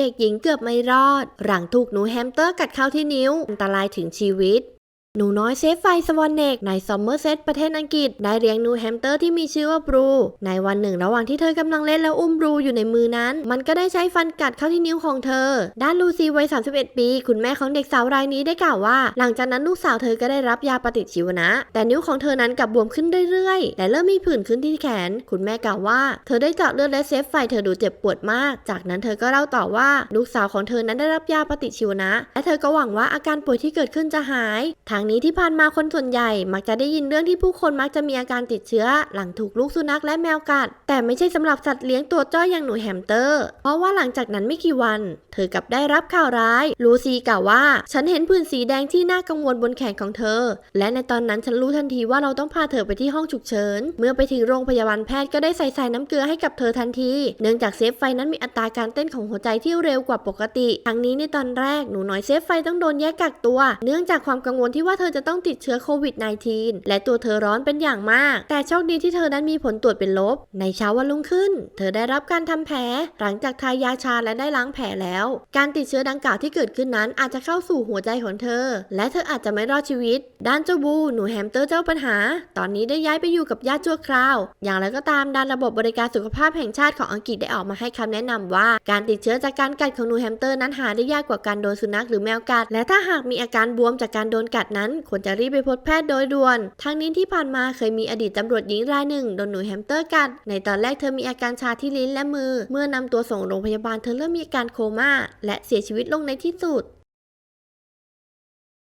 เด็กหญิงเกือบไม่รอด หลังถูกหนูแฮมสเตอร์กัดเข้าที่นิ้ว อันตรายถึงชีวิต หนูน้อยเซฟไฟสวอนเนกในซอมเมอร์เซตประเทศอังกฤษ ได้เลี้ยงหนูแฮมสเตอร์ที่มีชื่อว่าบรู ในวันหนึ่งระหว่างที่เธอกำลังเล่นแล้วอุ้มบรูอยู่ในมือนั้น มันก็ได้ใช้ฟันกัดเข้าที่นิ้วของเธอ ด้านลูซีวัย 31 ปี คุณแม่ของเด็กสาวรายนี้ได้กล่าวว่า หลังจากนั้นลูกสาวเธอก็ได้รับยาปฏิชีวนะ แต่นิ้วของเธอนั้นกลับบวมขึ้นเรื่อยๆ และเริ่มมีผื่นขึ้นที่แขน คุณแม่กล่าวว่าเธอได้เจาะเลือดและเซฟไฟเธอดูเจ็บปวดมาก จากนั้นเธอก็เล่าต่อว่าลูกสาวของเธอนั้นได้รับยาปฏิชีวนะ และเธอก็หวังว่าอาการป่วยที่เกิดขึ้นจะหายทางนี้ที่ผ่านมาคนส่วนใหญ่ มักจะได้ยินเรื่องที่ผู้คนมักจะมีอาการติดเชื้อ หลังถูกลูกสุนัขและแมวกัด แต่ไม่ใช่สำหรับสัตว์เลี้ยงตัวจ้อยอย่างหนูแฮมสเตอร์ เพราะว่าหลังจากนั้นไม่กี่วัน เธอกลับได้รับข่าวร้าย ลูซีกล่าวว่า ฉันเห็นผื่นสีแดงที่น่ากังวลบนแขนของเธอ และในตอนนั้นฉันรู้ทันทีว่าเราต้องพาเธอไปที่ห้องฉุกเฉิน เมื่อไปถึงโรงพยาบาลแพทย์ก็ได้ใส่สายน้ำเกลือให้กับเธอทันที เนื่องจากเซฟไฟนั้นมีอัตราการเต้นของหัวใจที่เร็วกว่าปกติ ทั้งนี้ในตอนแรกหนูน้อยเซฟไฟต้องโดนแยกกักตัว เนื่องจากความกังวลที่ว่าว่าเธอจะต้องติดเชื้อโควิด -19 และตัวเธอร้อนเป็นอย่างมาก แต่โชคดีที่เธอนั้นมีผลตรวจเป็นลบ ในเช้าวันรุ่งขึ้น เธอได้รับการทำแผล หลังจากทายาชาและได้ล้างแผลแล้ว การติดเชื้อดังกล่าวที่เกิดขึ้นนั้นอาจจะเข้าสู่หัวใจของเธอ และเธออาจจะไม่รอดชีวิต ด้านเจ้าบู หนูแฮมสเตอร์เจ้าปัญหา ตอนนี้ได้ย้ายไปอยู่กับญาติชั่วคราว อย่างไรก็ตามด้านระบบบริการสุขภาพแห่งชาติของอังกฤษได้ออกมาให้คำแนะนำว่า การติดเชื้อจากการกัดของหนูแฮมสเตอร์นั้นหาได้ยากกว่าการโดนสุนัขหรือแมวกัด และถ้าหากมีอาการบวมจากการโดนกัดนั้นควรจะรีบไปพบแพทย์โดยด่วน ทั้งนี้ที่ผ่านมาเคยมีอดีตตำรวจหญิงรายหนึ่งโดนหนูแฮมสเตอร์กัด ในตอนแรกเธอมีอาการชาที่ลิ้นและมือ เมื่อนำตัวส่งโรงพยาบาลเธอเริ่มมีอาการโคม่าและเสียชีวิตลงในที่สุด